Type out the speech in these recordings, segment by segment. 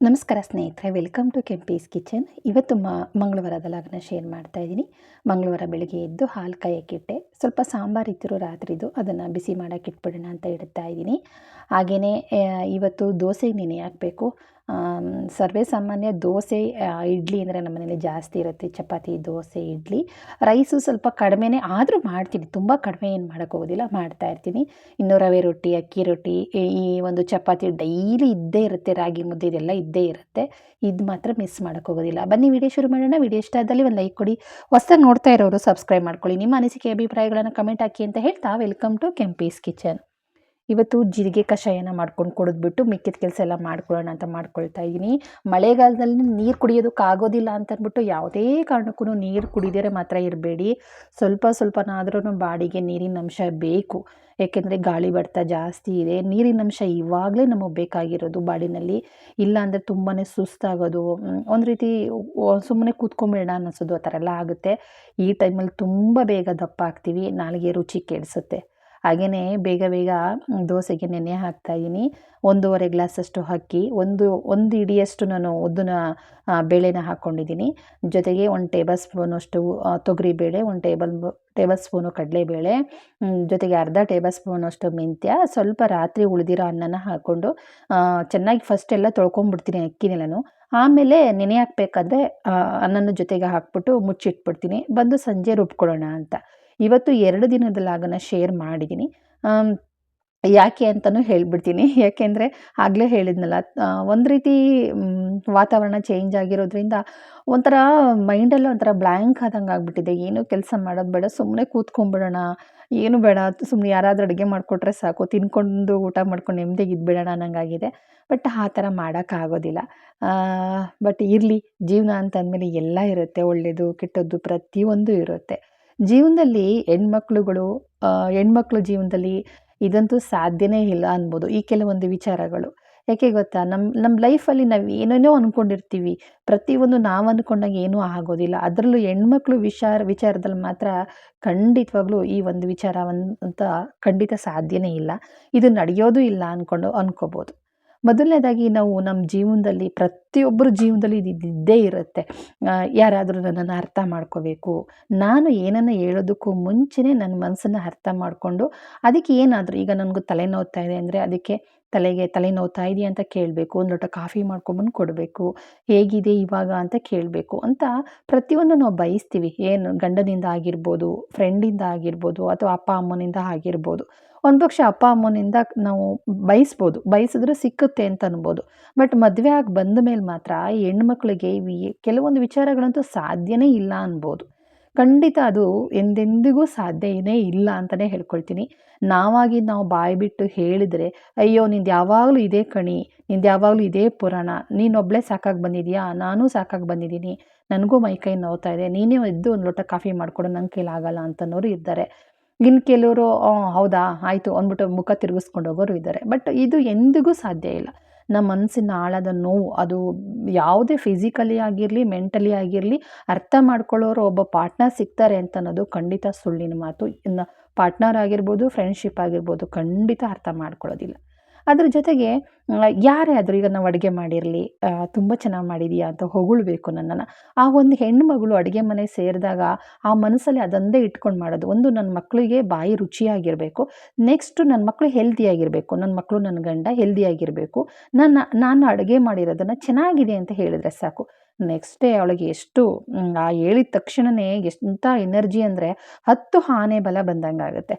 ನಮಸ್ಕಾರ ಸ್ನೇಹಿತರೆ welcome to Kempee's kitchen ಇವತ್ತು ಮ ಮಂಗಳವಾರದ ಲಗ್ನ ಶೇರ್ ಮಾಡ್ತಾ ಇದ್ದೀನಿ. ಮಂಗಳವಾರ ಬೆಳಗ್ಗೆ ಎದ್ದು ಹಾಲು ಕಾಯಕ್ಕಿಟ್ಟೆ ಸ್ವಲ್ಪ ಸಾಂಬಾರು ಇದ್ದರು ರಾತ್ರಿದು ಅದನ್ನು ಬಿಸಿ ಮಾಡೋಕೆ ಇಟ್ಬಿಡೋಣ ಅಂತ ಇಡ್ತಾ ಇದ್ದೀನಿ. ಹಾಗೆಯೇ ಇವತ್ತು ದೋಸೆಗೆ ನೆನೆ ಹಾಕಬೇಕು. ಸರ್ವೇ ಸಾಮಾನ್ಯ ದೋಸೆ ಇಡ್ಲಿ ಅಂದರೆ ನಮ್ಮ ಮನೇಲಿ ಜಾಸ್ತಿ ಇರುತ್ತೆ. ಚಪಾತಿ, ದೋಸೆ, ಇಡ್ಲಿ. ರೈಸು ಸ್ವಲ್ಪ ಕಡಿಮೆನೇ ಆದರೂ ಮಾಡ್ತೀನಿ. ತುಂಬ ಕಡಿಮೆ ಏನು ಮಾಡೋಕ್ಕೋಗೋದಿಲ್ಲ ಮಾಡ್ತಾ ಇರ್ತೀನಿ. ಇನ್ನು ರವೆ ರೊಟ್ಟಿ, ಅಕ್ಕಿ ರೊಟ್ಟಿ, ಈ ಈ ಒಂದು ಚಪಾತಿ ಡೈಲಿ ಇದ್ದೇ ಇರುತ್ತೆ. ರಾಗಿ ಮುದ್ದೆ ಇದೆಲ್ಲ ಇದ್ದೇ ಇರುತ್ತೆ. ಇದು ಮಾತ್ರ ಮಿಸ್ ಮಾಡೋಕ್ಕೋಗೋದಿಲ್ಲ ಬನ್ನಿ, ವಿಡಿಯೋ ಶುರು ಮಾಡೋಣ. ವಿಡಿಯೋ ಇಷ್ಟ ಆದಲ್ಲಿ ಒಂದು ಲೈಕ್ ಕೊಡಿ. ಹೊಸದಾಗಿ ನೋಡ್ತಾ ಇರೋರು ಸಬ್ಸ್ಕ್ರೈಬ್ ಮಾಡ್ಕೊಳ್ಳಿ. ನಿಮ್ಮ ಅನಿಸಿಕೆ, ಅಭಿಪ್ರಾಯಗಳನ್ನು ಕಮೆಂಟ್ ಹಾಕಿ ಅಂತ ಹೇಳ್ತಾ. ವೆಲ್ಕಮ್ ಟು ಕೆಂಪೀಸ್ ಕಿಚನ್ ಇವತ್ತು ಜೀರಿಗೆ ಕಷಾಯನ ಮಾಡ್ಕೊಂಡು ಕುಡಿದ್ಬಿಟ್ಟು ಮಿಕ್ಕಿದ ಕೆಲಸ ಎಲ್ಲ ಮಾಡ್ಕೊಳ್ಳೋಣ ಅಂತ ಮಾಡ್ಕೊಳ್ತಾ ಇದ್ದೀನಿ. ಮಳೆಗಾಲದಲ್ಲಿ ನೀರು ಕುಡಿಯೋದಕ್ಕಾಗೋದಿಲ್ಲ ಅಂತ ಅಂದ್ಬಿಟ್ಟು ಯಾವುದೇ ಕಾರಣಕ್ಕೂ ನೀರು ಕುಡಿದರೆ ಮಾತ್ರ ಇರಬೇಡಿ. ಸ್ವಲ್ಪ ಸ್ವಲ್ಪನಾದ್ರೂ ಬಾಡಿಗೆ ನೀರಿನ ಅಂಶ ಬೇಕು. ಏಕೆಂದರೆ ಗಾಳಿ ಬಡ್ತ ಜಾಸ್ತಿ ಇದೆ. ನೀರಿನ ಅಂಶ ಇವಾಗಲೇ ನಮಗೆ ಬೇಕಾಗಿರೋದು ಬಾಡಿನಲ್ಲಿ. ಇಲ್ಲ ಅಂದರೆ ತುಂಬಾ ಸುಸ್ತಾಗೋದು. ಒಂದು ರೀತಿ ಸುಮ್ಮನೆ ಕೂತ್ಕೊಂಬೇಡ ಅನ್ನಿಸೋದು ಆ ಥರ ಎಲ್ಲ ಆಗುತ್ತೆ. ಈ ಟೈಮಲ್ಲಿ ತುಂಬ ಬೇಗ ದಪ್ಪ ಆಗ್ತೀವಿ. ನಾಲಿಗೆ ರುಚಿ ಕೆಡಿಸುತ್ತೆ. ಹಾಗೆಯೇ ಬೇಗ ಬೇಗ ದೋಸೆಗೆ ನೆನೆ ಹಾಕ್ತಾಯಿದ್ದೀನಿ ಒಂದೂವರೆ ಗ್ಲಾಸಷ್ಟು ಅಕ್ಕಿ, ಒಂದು ಒಂದು ಇಡಿಯಷ್ಟು ನಾನು ಉದ್ದನ ಬೇಳೆನ ಹಾಕ್ಕೊಂಡಿದ್ದೀನಿ ಜೊತೆಗೆ ಒಂದು ಟೇಬಲ್ ಸ್ಪೂನಷ್ಟು ತೊಗರಿಬೇಳೆ ಒಂದು ಟೇಬಲ್ ಟೇಬಲ್ ಸ್ಪೂನು ಕಡಲೆಬೇಳೆ ಜೊತೆಗೆ ಅರ್ಧ ಟೇಬಲ್ ಸ್ಪೂನಷ್ಟು ಮೆಂತ್ಯ, ಸ್ವಲ್ಪ ರಾತ್ರಿ ಉಳಿದಿರೋ ಅನ್ನನ ಹಾಕ್ಕೊಂಡು ಚೆನ್ನಾಗಿ ಫಸ್ಟ್ ಎಲ್ಲ ತೊಳ್ಕೊಂಬಿಡ್ತೀನಿ ಅಕ್ಕಿನೆಲ್ಲನೂ ಆಮೇಲೆ ನೆನೆ ಹಾಕ್ಬೇಕಾದ್ರೆ ಅನ್ನನ ಜೊತೆಗೆ ಹಾಕ್ಬಿಟ್ಟು ಮುಚ್ಚಿಟ್ಬಿಡ್ತೀನಿ. ಬಂದು ಸಂಜೆ ರುಬ್ಕೊಳ್ಳೋಣ ಅಂತ. ಇವತ್ತು ಎರಡು ದಿನದ ಲಾಗನ ಶೇರ್ ಮಾಡಿದ್ದೀನಿ ಯಾಕೆ ಅಂತಲೂ ಹೇಳಿಬಿಡ್ತೀನಿ. ಯಾಕೆಂದರೆ ಆಗಲೇ ಹೇಳಿದ್ನಲ್ಲ ಒಂದು ರೀತಿ ವಾತಾವರಣ ಚೇಂಜ್ ಆಗಿರೋದ್ರಿಂದ ಒಂಥರ ಮೈಂಡಲ್ಲೂ ಒಂಥರ ಬ್ಲ್ಯಾಂಕ್ ಆದಂಗೆ ಆಗ್ಬಿಟ್ಟಿದೆ. ಏನೂ ಕೆಲಸ ಮಾಡೋದು ಬೇಡ ಸುಮ್ಮನೆ ಕೂತ್ಕೊಂಡ್ಬಿಡೋಣ. ಏನು ಬೇಡ ಸುಮ್ಮನೆ ಯಾರಾದರೂ ಅಡುಗೆ ಮಾಡಿಕೊಟ್ರೆ ಸಾಕು, ತಿನ್ಕೊಂಡು ಊಟ ಮಾಡ್ಕೊಂಡು ನೆಮ್ಮದಿಗೆ ಇದ್ಬಿಡೋಣ ಅನ್ನಂಗಾಗಿದೆ. ಬಟ್ ಆ ಥರ ಮಾಡೋಕ್ಕಾಗೋದಿಲ್ಲ. ಬಟ್ ಇರಲಿ, ಜೀವನ ಅಂತಂದಮೇಲೆ ಎಲ್ಲ ಇರುತ್ತೆ ಒಳ್ಳೆಯದು ಕೆಟ್ಟದ್ದು ಪ್ರತಿಯೊಂದು ಇರುತ್ತೆ. ಜೀವನದಲ್ಲಿ ಹೆಣ್ಮಕ್ಳುಗಳು ಹೆಣ್ಮಕ್ಳು ಜೀವನದಲ್ಲಿ ಇದಂತೂ ಸಾಧ್ಯನೇ ಇಲ್ಲ ಅನ್ಬೋದು ಈ ಕೆಲವೊಂದು ವಿಚಾರಗಳು. ಯಾಕೆ ಗೊತ್ತಾ? ನಮ್ಮ ನಮ್ಮ ಲೈಫಲ್ಲಿ ನಾವು ಏನೇನೋ ಅಂದ್ಕೊಂಡಿರ್ತೀವಿ ಪ್ರತಿಯೊಂದು ನಾವು ಅಂದ್ಕೊಂಡಾಗ ಏನೂ ಆಗೋದಿಲ್ಲ. ಅದರಲ್ಲೂ ಹೆಣ್ಮಕ್ಳು ವಿಚಾರ, ವಿಚಾರದಲ್ಲಿ ಮಾತ್ರ ಖಂಡಿತವಾಗ್ಲೂ ಈ ಒಂದು ವಿಚಾರ ಅಂತ ಖಂಡಿತ ಸಾಧ್ಯನೇ ಇಲ್ಲ. ಇದು ನಡೆಯೋದು ಇಲ್ಲ ಅಂದ್ಕೊಂಡು ಅನ್ಕೋಬೋದು. ಮೊದಲನೇದಾಗಿ ನಾವು ನಮ್ಮ ಜೀವನದಲ್ಲಿ ಪ್ರತಿಯೊಬ್ಬರ ಜೀವನದಲ್ಲಿ ಇದು ಇರುತ್ತೆ. ಯಾರಾದರೂ ನನ್ನನ್ನು ಅರ್ಥ ಮಾಡ್ಕೋಬೇಕು, ನಾನು ಏನನ್ನು ಹೇಳೋದಕ್ಕೂ ಮುಂಚೆನೇ ನನ್ನ ಮನಸ್ಸನ್ನು ಅರ್ಥ ಮಾಡಿಕೊಂಡು, ಅದಕ್ಕೆ ಏನಾದರೂ ಈಗ ನನಗೂ ತಲೆನೋವ್ತಾ ಇದೆ ಅಂದರೆ ಅದಕ್ಕೆ ತಲೆಗೆ ತಲೆ ನೋತಾ ಇದೆಯಾ ಅಂತ ಕೇಳಬೇಕು, ಒಂದು ಲೋಟ ಕಾಫಿ ಮಾಡ್ಕೊಂಬಂದು ಕೊಡಬೇಕು, ಹೇಗಿದೆ ಇವಾಗ ಅಂತ ಕೇಳಬೇಕು ಅಂತ ಪ್ರತಿಯೊಂದು ನಾವು ಬಯಸ್ತೀವಿ. ಏನು ಗಂಡನಿಂದ ಆಗಿರ್ಬೋದು ಫ್ರೆಂಡಿಂದ ಆಗಿರ್ಬೋದು ಅಥವಾ ಅಪ್ಪ ಅಮ್ಮನಿಂದ ಆಗಿರ್ಬೋದು. ಒಂದು ಪಕ್ಷ ಅಪ್ಪ ಅಮ್ಮನಿಂದ ನಾವು ಬಯಸ್ಬೋದು, ಬಯಸಿದ್ರೆ ಸಿಕ್ಕುತ್ತೆ ಅಂತ ಅನ್ಬೋದು. ಬಟ್ ಮದುವೆ ಆಗಿ ಬಂದ ಮೇಲೆ ಮಾತ್ರ ಹೆಣ್ಮಕ್ಳಿಗೆ ಕೆಲವೊಂದು ವಿಚಾರಗಳಂತೂ ಸಾಧ್ಯನೇ ಇಲ್ಲ ಅನ್ಬೋದು. ಖಂಡಿತ ಅದು ಎಂದೆಂದಿಗೂ ಸಾಧ್ಯನೇ ಇಲ್ಲ ಅಂತಲೇ ಹೇಳ್ಕೊಳ್ತೀನಿ. ನಾವಾಗಿ ನಾವು ಬಾಯಿ ಬಿಟ್ಟು ಹೇಳಿದರೆ, ಅಯ್ಯೋ, ನಿಂದು ಯಾವಾಗಲೂ ಇದೇ ಕಣಿ, ನಿಂದು ಯಾವಾಗಲೂ ಇದೇ ಪುರಾಣ ನೀನೊಬ್ಬಳೇ ಸಾಕಾಗಿ ಬಂದಿದೆಯಾ? ನಾನೂ ಸಾಕಾಗಿ ಬಂದಿದ್ದೀನಿ. ನನಗೂ ಮೈ ಕೈ ನೋವ್ತಾ ಇದೆ. ನೀನೇ ಎದ್ದು ಒಂದು ಲೋಟ ಕಾಫಿ ಮಾಡಿಕೊಡು ನನ್ನ ಕೈಲಾಗಲ್ಲ ಅಂತನೋರು ಇದ್ದಾರೆ. ಇನ್ನು ಕೆಲವರು ಹೌದಾ? ಆಯಿತು, ಅಂದ್ಬಿಟ್ಟು ಮುಖ ತಿರುಗಿಸ್ಕೊಂಡು ಹೋಗೋರು ಇದ್ದಾರೆ. ಬಟ್ ಇದು ಎಂದಿಗೂ ಸಾಧ್ಯ ಇಲ್ಲ. ನಮ್ಮ ಮನಸ್ಸಿನ ಆಳದ ನೋವು, ಅದು ಯಾವುದೇ ಫಿಸಿಕಲಿ ಆಗಿರಲಿ ಮೆಂಟಲಿ ಆಗಿರಲಿ ಅರ್ಥ ಮಾಡ್ಕೊಳ್ಳೋರು ಒಬ್ಬ ಪಾರ್ಟ್ನರ್ ಸಿಗ್ತಾರೆ ಅಂತ ಅನ್ನೋದು ಖಂಡಿತ ಸುಳ್ಳಿನ ಮಾತು. ಇನ್ನು ಪಾರ್ಟ್ನರ್ ಆಗಿರ್ಬೋದು ಫ್ರೆಂಡ್ಶಿಪ್ ಆಗಿರ್ಬೋದು, ಖಂಡಿತ ಅರ್ಥ ಮಾಡ್ಕೊಳ್ಳೋದಿಲ್ಲ. ಅದ್ರ ಜೊತೆಗೆ ಯಾರೇ ಆದರೂ ಈಗ ನಾವು ಅಡುಗೆ ಮಾಡಿರಲಿ ತುಂಬ ಚೆನ್ನಾಗಿ ಮಾಡಿದೀಯಾ ಅಂತ ಹೊಗಳ್ಬೇಕು ನನ್ನನ್ನು. ಆ ಒಂದು ಹೆಣ್ಣುಮಗಳು ಅಡುಗೆ ಮನೆ ಸೇರಿದಾಗ ಆ ಮನಸ್ಸಲ್ಲಿ ಅದೊಂದೇ ಇಟ್ಕೊಂಡು ಮಾಡೋದು. ಒಂದು ನನ್ನ ಮಕ್ಕಳಿಗೆ ಬಾಯಿ ರುಚಿಯಾಗಿರಬೇಕು, ನೆಕ್ಸ್ಟು ನನ್ನ ಮಕ್ಕಳು ಹೆಲ್ದಿಯಾಗಿರಬೇಕು ನನ್ನ ಮಕ್ಕಳು ನನ್ನ ಗಂಡ ಹೆಲ್ದಿಯಾಗಿರಬೇಕು ನನ್ನ, ನಾನು ಅಡುಗೆ ಮಾಡಿರೋದನ್ನು ಚೆನ್ನಾಗಿದೆ ಅಂತ ಹೇಳಿದರೆ ಸಾಕು. ನೆಕ್ಸ್ಟ್ ಡೇ ಅವಳಿಗೆ ಎಷ್ಟು ಆ ಹೇಳಿದ ತಕ್ಷಣವೇ ಎಂಥ ಎನರ್ಜಿ ಅಂದರೆ ಹತ್ತು ಆನೆ ಬಲ ಬಂದಂಗೆ ಆಗುತ್ತೆ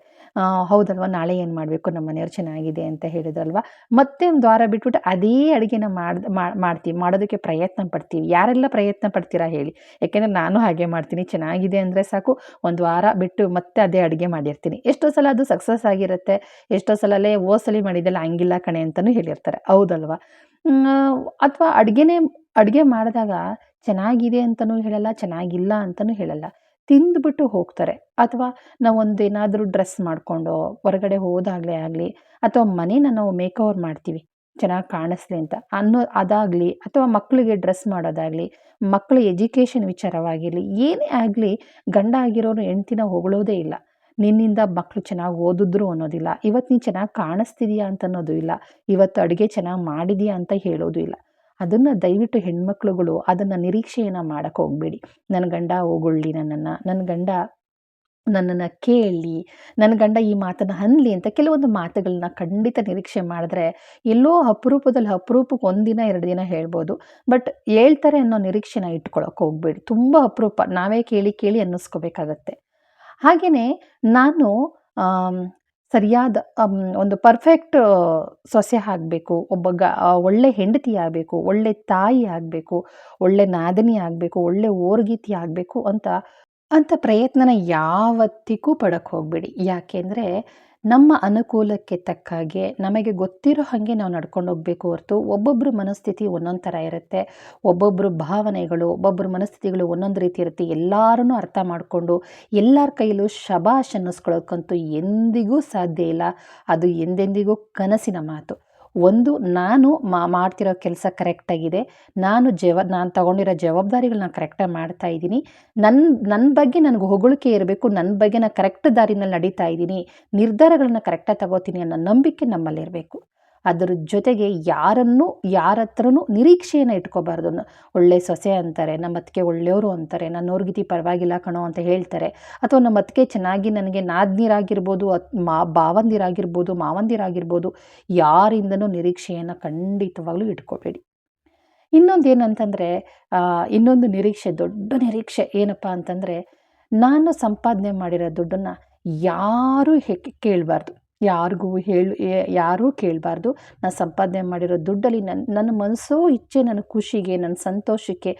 ಹೌದಲ್ವಾ, ನಾಳೆ ಏನು ಮಾಡಬೇಕು, ನಮ್ಮ ಮನೆಯವ್ರು ಚೆನ್ನಾಗಿದೆ ಅಂತ ಹೇಳಿದ್ರಲ್ವ? ಮತ್ತೆ ಒಂದು ವಾರ ಬಿಟ್ಬಿಟ್ಟು ಅದೇ ಅಡುಗೆನ ಮಾಡ್ದು ಮಾಡ್ತೀವಿ, ಮಾಡೋದಕ್ಕೆ ಪ್ರಯತ್ನ ಪಡ್ತೀವಿ. ಯಾರೆಲ್ಲ ಪ್ರಯತ್ನ ಪಡ್ತೀರಾ ಹೇಳಿ. ಯಾಕೆಂದರೆ ನಾನು ಹಾಗೆ ಮಾಡ್ತೀನಿ, ಚೆನ್ನಾಗಿದೆ ಅಂದರೆ ಸಾಕು. ಒಂದು ವಾರ ಬಿಟ್ಟು ಮತ್ತೆ ಅದೇ ಅಡುಗೆ ಮಾಡಿರ್ತೀನಿ. ಎಷ್ಟೋ ಸಲ ಅದು ಸಕ್ಸಸ್ ಆಗಿರುತ್ತೆ, ಎಷ್ಟೋ ಸಲಲ್ಲೇ ಓ ಸಲ ಮಾಡಿದ್ದೆಲ್ಲ ಹಂಗಿಲ್ಲ ಕಣೆ ಅಂತಲೂ ಹೇಳಿರ್ತಾರೆ. ಹೌದಲ್ವಾ? ಅಥವಾ ಅಡುಗೆನೇ ಅಡುಗೆ ಮಾಡಿದಾಗ ಚೆನ್ನಾಗಿದೆ ಅಂತಲೂ ಹೇಳಲ್ಲ, ಚೆನ್ನಾಗಿಲ್ಲ ಅಂತಲೂ ಹೇಳಲ್ಲ. ತಿಂದ್ಬಿಟ್ಟು ಹೋಗ್ತಾರೆ. ಅಥವಾ ನಾವು ಒಂದು ಏನಾದರೂ ಡ್ರೆಸ್ ಮಾಡಿಕೊಂಡು, ಹೊರಗಡೆ ಹೋದಾಗಲೇ ಆಗಲಿ, ಅಥವಾ ಮನೇನ ನಾವು ಮೇಕ್ ಓವರ್ ಮಾಡ್ತೀವಿ, ಚೆನ್ನಾಗಿ ಕಾಣಿಸ್ಲಿ ಅಂತ ಅನ್ನೋ ಅದಾಗಲಿ, ಅಥವಾ ಮಕ್ಕಳಿಗೆ ಡ್ರೆಸ್ ಮಾಡೋದಾಗಲಿ ಮಕ್ಕಳ ಎಜುಕೇಷನ್ ವಿಚಾರವಾಗಿರಲಿ, ಏನೇ ಆಗಲಿ ಗಂಡ ಆಗಿರೋರು ಹೆಂಡ್ತಿನ ಹೊಗಳೋದೇ ಇಲ್ಲ. ನಿನ್ನಿಂದ ಮಕ್ಕಳು ಚೆನ್ನಾಗಿ ಓದಿದ್ರು ಅನ್ನೋದಿಲ್ಲ. ಇವತ್ತು ನೀನು ಚೆನ್ನಾಗಿ ಕಾಣಿಸ್ತಿದೀಯಾ ಅಂತ ಅನ್ನೋದು ಇಲ್ಲ. ಇವತ್ತು ಅಡುಗೆ ಚೆನ್ನಾಗಿ ಮಾಡಿದೀಯಾ ಅಂತ ಹೇಳೋದು ಇಲ್ಲ. ಅದನ್ನು ದಯವಿಟ್ಟು ಹೆಣ್ಮಕ್ಳುಗಳು ಅದನ್ನು ನಿರೀಕ್ಷೆಯನ್ನು ಮಾಡೋಕ್ಕೆ ಹೋಗಬೇಡಿ. ನನ್ನ ಗಂಡ ಹೋಗೊಳ್ಳಿ ನನ್ನನ್ನು ನನ್ನ ಗಂಡ ನನ್ನನ್ನು ಕೇಳಿ ನನ್ನ ಗಂಡ ಈ ಮಾತನ್ನು ಅನ್ನಲಿ ಅಂತ ಕೆಲವೊಂದು ಮಾತುಗಳನ್ನ ಖಂಡಿತ ನಿರೀಕ್ಷೆ ಮಾಡಿದ್ರೆ ಎಲ್ಲೋ ಅಪರೂಪದಲ್ಲಿ ಅಪರೂಪಕ್ಕೆ ಒಂದಿನ ಎರಡು ದಿನ ಹೇಳ್ಬೋದು. ಬಟ್ ಹೇಳ್ತಾರೆ ಅನ್ನೋ ನಿರೀಕ್ಷೆನ ಇಟ್ಕೊಳಕ್ಕೆ ಹೋಗ್ಬೇಡಿ. ತುಂಬ ಅಪರೂಪ. ನಾವೇ ಕೇಳಿ ಕೇಳಿ ಅನ್ನಿಸ್ಕೋಬೇಕಾಗತ್ತೆ. ಹಾಗೆಯೇ ನಾನು ಸರಿಯಾದ ಒಂದು ಪರ್ಫೆಕ್ಟ್ ಸೊಸೆ ಆಗಬೇಕು, ಒಬ್ಬ ಗ ಒಳ್ಳೆ ಹೆಂಡತಿ ಆಗಬೇಕು, ಒಳ್ಳೆ ತಾಯಿ ಆಗಬೇಕು, ಒಳ್ಳೆ ನಾದಿನಿ ಆಗಬೇಕು, ಒಳ್ಳೆ ಓರ್ಗೀತಿ ಆಗಬೇಕು ಅಂತ ಅಂಥ ಪ್ರಯತ್ನನ ಯಾವತ್ತಿಗೂ ಪಡಕ್ಕೆ ಹೋಗಬೇಡಿ. ಯಾಕೆಂದರೆ ನಮ್ಮ ಅನುಕೂಲಕ್ಕೆ ತಕ್ಕ ಹಾಗೆ ನಮಗೆ ಗೊತ್ತಿರೋ ಹಾಗೆ ನಾವು ನಡ್ಕೊಂಡು ಹೋಗಬೇಕು ಹೊರತು ಒಬ್ಬೊಬ್ಬರ ಮನಸ್ಥಿತಿ ಒಂದೊಂದು ಥರ ಇರುತ್ತೆ. ಒಬ್ಬೊಬ್ಬರ ಭಾವನೆಗಳು ಒಬ್ಬೊಬ್ಬರ ಮನಸ್ಥಿತಿಗಳು ಒಂದೊಂದು ರೀತಿ ಇರುತ್ತೆ. ಎಲ್ಲರನ್ನೂ ಅರ್ಥ ಮಾಡಿಕೊಂಡು ಎಲ್ಲರ ಕೈಲೂ ಶಬಾಷ್ ಅನ್ನಿಸ್ಕೊಳ್ಳೋಕ್ಕಂತೂ ಎಂದಿಗೂ ಸಾಧ್ಯ ಇಲ್ಲ. ಅದು ಎಂದೆಂದಿಗೂ ಕನಸಿನ ಮಾತು. ಒಂದು, ನಾನು ಮಾ, ಮಾಡ್ತಿರೋ ಕೆಲಸ ಕರೆಕ್ಟಾಗಿದೆ ನಾನು ಜವ, ನಾನು ತಗೊಂಡಿರೋ ಜವಾಬ್ದಾರಿಗಳನ್ನ ಕರೆಕ್ಟಾಗಿ ಮಾಡ್ತಾ ಇದ್ದೀನಿ. ನನ್ನ ನನ್ನ ಬಗ್ಗೆ ನನಗೆ ಹೊಗಳಿಕೆ ಇರಬೇಕು ನನ್ನ ಬಗ್ಗೆ ನಾನು ಕರೆಕ್ಟ್ ದಾರಿನಲ್ಲಿ ನಡೀತಾ ಇದ್ದೀನಿ. ನಿರ್ಧಾರಗಳನ್ನ ಕರೆಕ್ಟಾಗಿ ತಗೋತೀನಿ ಅನ್ನೋ ನಂಬಿಕೆ ನಮ್ಮಲ್ಲಿರಬೇಕು. ಅದರ ಜೊತೆಗೆ ಯಾರನ್ನು ಯಾರ ಹತ್ರನೂ ನಿರೀಕ್ಷೆಯನ್ನು ಇಟ್ಕೋಬಾರ್ದು. ಒಳ್ಳೆ ಸೊಸೆ ಅಂತಾರೆ, ನಮ್ಮ ಅತ್ತಿಗೆ ಒಳ್ಳೆಯವರು ಅಂತಾರೆ ನನ್ನ ಅವ್ರಿಗಿತಿ ಪರವಾಗಿಲ್ಲ ಕಣೋ ಅಂತ ಹೇಳ್ತಾರೆ. ಅಥವಾ ನಮ್ಮ ಅತ್ತಿಗೆ ಚೆನ್ನಾಗಿ ನನಗೆ ನಾದ್ನೀರಾಗಿರ್ಬೋದು, ಅತ್, ಮಾ, ಭಾವಂದಿರಾಗಿರ್ಬೋದು, ಮಾವಂದಿರಾಗಿರ್ಬೋದು, ಯಾರಿಂದನೂ ನಿರೀಕ್ಷೆಯನ್ನು ಖಂಡಿತವಾಗ್ಲೂ ಇಟ್ಕೋಬೇಡಿ. ಇನ್ನೊಂದು ಏನಂತಂದರೆ ಇನ್ನೊಂದು ನಿರೀಕ್ಷೆ, ದೊಡ್ಡ ನಿರೀಕ್ಷೆ ಏನಪ್ಪ ಅಂತಂದರೆ, ನಾನು ಸಂಪಾದನೆ ಮಾಡಿರೋ ದುಡ್ಡನ್ನು ಯಾರೂ ಹೆ ಕೇಳಬಾರ್ದು. ಯಾರಿಗೂ ಹೇಳ ಯಾರೂ ಕೇಳಬಾರ್ದು. ನಾನು ಸಂಪಾದನೆ ಮಾಡಿರೋ ದುಡ್ಡಲ್ಲಿ ನನ್ನ ನನ್ನ ಮನಸ್ಸೋ ಇಚ್ಛೆ, ನನ್ನ ಖುಷಿಗೆ, ನನ್ನ ಸಂತೋಷಕ್ಕೆ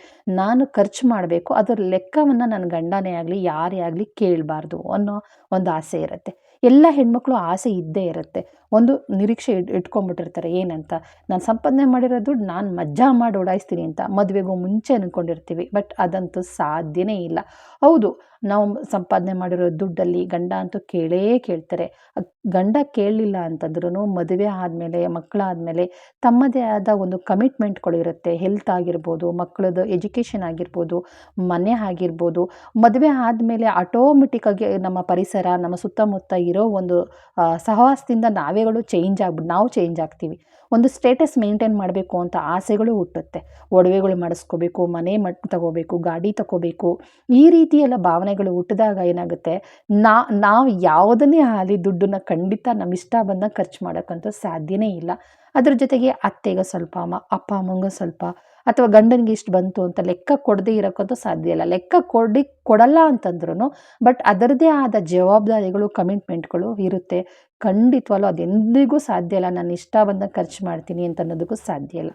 ನಾನು ಖರ್ಚು ಮಾಡಬೇಕು. ಅದರ ಲೆಕ್ಕವನ್ನು ನನ್ನ ಗಂಡನೇ ಆಗಲಿ, ಯಾರೇ ಆಗಲಿ ಕೇಳಬಾರ್ದು ಅನ್ನೋ ಒಂದು ಆಸೆ ಇರುತ್ತೆ. ಎಲ್ಲ ಹೆಣ್ಮಕ್ಳು ಆಸೆ ಇದ್ದೇ ಇರುತ್ತೆ. ಒಂದು ನಿರೀಕ್ಷೆ ಇಟ್ ಇಟ್ಕೊಂಡ್ಬಿಟ್ಟಿರ್ತಾರೆ, ಏನಂತ? ನಾನು ಸಂಪಾದನೆ ಮಾಡಿರೋ ದುಡ್ಡು ನಾನು ಮಜ್ಜಾ ಮಾಡಿ ಓಡಾಯಿಸ್ತೀನಿ ಅಂತ ಮದುವೆಗೂ ಮುಂಚೆ ಅಂದ್ಕೊಂಡಿರ್ತೀವಿ ಬಟ್ ಅದಂತೂ ಸಾಧ್ಯನೇ ಇಲ್ಲ. ಹೌದು ನಾವು ಸಂಪಾದನೆ ಮಾಡಿರೋ ದುಡ್ಡಲ್ಲಿ ಗಂಡ ಅಂತೂ ಕೇಳೇ ಕೇಳ್ತಾರೆ. ಗಂಡ ಕೇಳಲಿಲ್ಲ ಅಂತಂದ್ರೂ ಮದುವೆ ಆದಮೇಲೆ, ಮಕ್ಕಳಾದಮೇಲೆ ತಮ್ಮದೇ ಆದ ಒಂದು ಕಮಿಟ್ಮೆಂಟ್ಗಳು ಇರುತ್ತೆ. ಹೆಲ್ತ್ ಆಗಿರ್ಬೋದು, ಮಕ್ಕಳದ್ದು ಎಜುಕೇಷನ್ ಆಗಿರ್ಬೋದು, ಮನೆ ಆಗಿರ್ಬೋದು. ಮದುವೆ ಆದಮೇಲೆ ಆಟೋಮೆಟಿಕ್ಕಾಗಿ ನಮ್ಮ ಪರಿಸರ, ನಮ್ಮ ಸುತ್ತಮುತ್ತ ಇರೋ ಒಂದು ಸಹವಾಸದಿಂದ ನಾವೇಗಳು ಚೇಂಜ್ ಆಗ್ಬಿಟ್ಟು ನಾವು ಚೇಂಜ್ ಆಗ್ತೀವಿ. ಒಂದು ಸ್ಟೇಟಸ್ ಮೇಂಟೈನ್ ಮಾಡಬೇಕು ಅಂತ ಆಸೆಗಳು ಹುಟ್ಟುತ್ತೆ. ಒಡವೆಗಳು ಮಾಡಿಸ್ಕೋಬೇಕು, ಮನೆ ಮಟ್ ತಗೋಬೇಕು, ಗಾಡಿ ತಗೋಬೇಕು ಈ ರೀತಿಯೆಲ್ಲ ಭಾವನೆಗಳು ಹುಟ್ಟಿದಾಗ ಏನಾಗುತ್ತೆ? ನಾ, ನಾವು ಯಾವುದನ್ನೇ ಆಗಲಿ ದುಡ್ಡನ್ನ ಖಂಡಿತ ನಮ್ಮ ಇಷ್ಟ ಬಂದಾಗ ಖರ್ಚು ಮಾಡೋಕ್ಕಂತೂ ಸಾಧ್ಯನೇ ಇಲ್ಲ. ಅದ್ರ ಜೊತೆಗೆ ಅತ್ತೆಗೆ ಸ್ವಲ್ಪ ಅಮ್ಮ, ಅಪ್ಪ, ಅಮ್ಮಂಗೆ ಸ್ವಲ್ಪ ಅಥವಾ ಗಂಡನಿಗೆ ಇಷ್ಟು ಬಂತು ಅಂತ ಲೆಕ್ಕ ಕೊಡದೇ ಇರೋಕ್ಕಂತೂ ಸಾಧ್ಯ ಇಲ್ಲ. ಲೆಕ್ಕ ಕೊಡಿ, ಕೊಡಲ್ಲ ಅಂತಂದ್ರೂ ಬಟ್ ಅದರದೇ ಆದ ಜವಾಬ್ದಾರಿಗಳು ಕಮಿಟ್ಮೆಂಟ್ಗಳು ಇರುತ್ತೆ. ಖಂಡಿತವಾಗ್ಲೂ ಅದೆಂದಿಗೂ ಸಾಧ್ಯ ಇಲ್ಲ. ನಾನು ಇಷ್ಟ ಬಂದಾಗ ಖರ್ಚು ಮಾಡ್ತೀನಿ ಅಂತ ಅನ್ನೋದಕ್ಕೂ ಸಾಧ್ಯ ಇಲ್ಲ.